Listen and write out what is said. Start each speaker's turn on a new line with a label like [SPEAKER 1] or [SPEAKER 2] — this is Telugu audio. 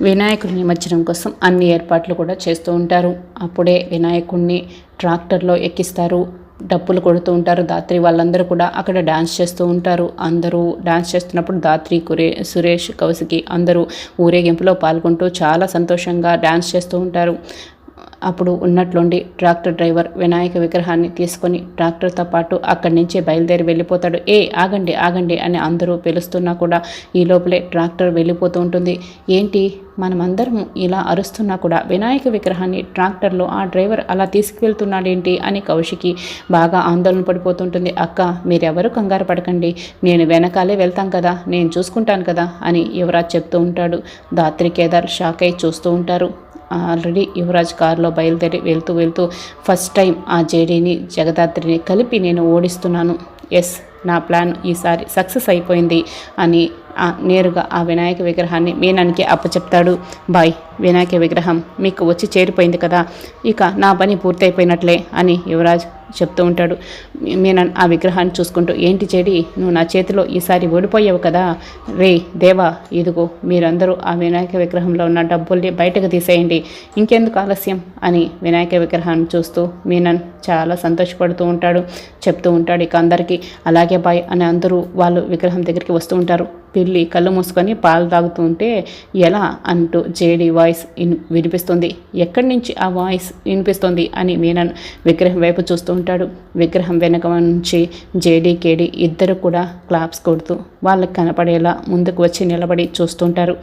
[SPEAKER 1] వినాయకుడి నిమజ్జనం కోసం అన్ని ఏర్పాట్లు కూడా చేస్తూ ఉంటారు. అప్పుడే వినాయకుడిని ట్రాక్టర్లో ఎక్కిస్తారు. డప్పులు కొడుతూ ఉంటారు. దాత్రి వాళ్ళందరూ కూడా అక్కడ డ్యాన్స్ చేస్తూ ఉంటారు. అందరూ డ్యాన్స్ చేస్తున్నప్పుడు దాత్రి కురే సురేష్ కౌశికి అందరూ ఊరేగింపులో పాల్గొంటూ చాలా సంతోషంగా డ్యాన్స్ చేస్తూ ఉంటారు. అప్పుడు ఉన్నట్లుండి ట్రాక్టర్ డ్రైవర్ వినాయక విగ్రహాన్ని తీసుకొని ట్రాక్టర్తో పాటు అక్కడి నుంచి బయలుదేరి వెళ్ళిపోతాడు. ఏ ఆగండి ఆగండి అని అందరూ పిలుస్తున్నా కూడా ఈ లోపలే ట్రాక్టర్ వెళ్ళిపోతూ ఉంటుంది. ఏంటి? మనమందరం ఇలా అరుస్తున్నా కూడా వినాయక విగ్రహాన్ని ట్రాక్టర్లో ఆ డ్రైవర్ అలా తీసుకువెళ్తున్నాడేంటి? అని కౌశికి బాగా ఆందోళన పడిపోతుంటుంది. అక్క మీరెవరు కంగారు పడకండి. నేను వెనకాలే వెళ్తాం కదా నేను చూసుకుంటాను కదా అని యువరాజ్ చెప్తూ ఉంటాడు. దాత్రి కేదార్ షాక్ అయి చూస్తూ ఉంటారు. ఆల్రెడీ యువరాజ్ కారులో బయలుదేరి వెళ్తూ వెళ్తూ ఫస్ట్ టైం ఆ జేడీని జగదాత్రిని కలిపి నేను ఓడిస్తున్నాను. ఎస్ నా ప్లాన్ ఈసారి సక్సెస్ అయిపోయింది అని నేరుగా ఆ వినాయక విగ్రహాన్ని మీనానికి అప్పచెప్తాడు. బాయ్. వినాయక విగ్రహం మీకు వచ్చి చేరిపోయింది కదా ఇక నా పని పూర్తయిపోయినట్లే అని యువరాజ్ చెప్తూ ఉంటాడు. మీనన్ ఆ విగ్రహాన్ని చూసుకుంటూ ఏంటి చెడి నువ్వు నా చేతిలో ఈసారి ఓడిపోయావు కదా. రే దేవా ఇదిగో మీరందరూ ఆ వినాయక విగ్రహంలో ఉన్న డబ్బుల్ని బయటకు తీసేయండి. ఇంకెందుకు ఆలస్యం? అని వినాయక విగ్రహాన్ని చూస్తూ మీనన్ చాలా సంతోషపడుతూ ఉంటాడు చెప్తూ ఉంటాడు ఇక అందరికీ. అలాగే బాయ్ అని అందరూ వాళ్ళు విగ్రహం దగ్గరికి వస్తూ ఉంటారు. పిల్లి కళ్ళు మూసుకొని పాలు తాగుతూ ఉంటే ఎలా? అంటూ జేడి వాయిస్ ఇన్ వినిపిస్తుంది. ఎక్కడి నుంచి ఆ వాయిస్ వినిపిస్తుంది అని మీనన్ విగ్రహం వైపు చూస్తూ ఉంటాడు. విగ్రహం వెనక నుంచి జేడీ కేడి ఇద్దరు కూడా క్లాప్స్ కొడుతూ వాళ్ళకి కనపడేలా ముందుకు వచ్చి నిలబడి చూస్తుంటారు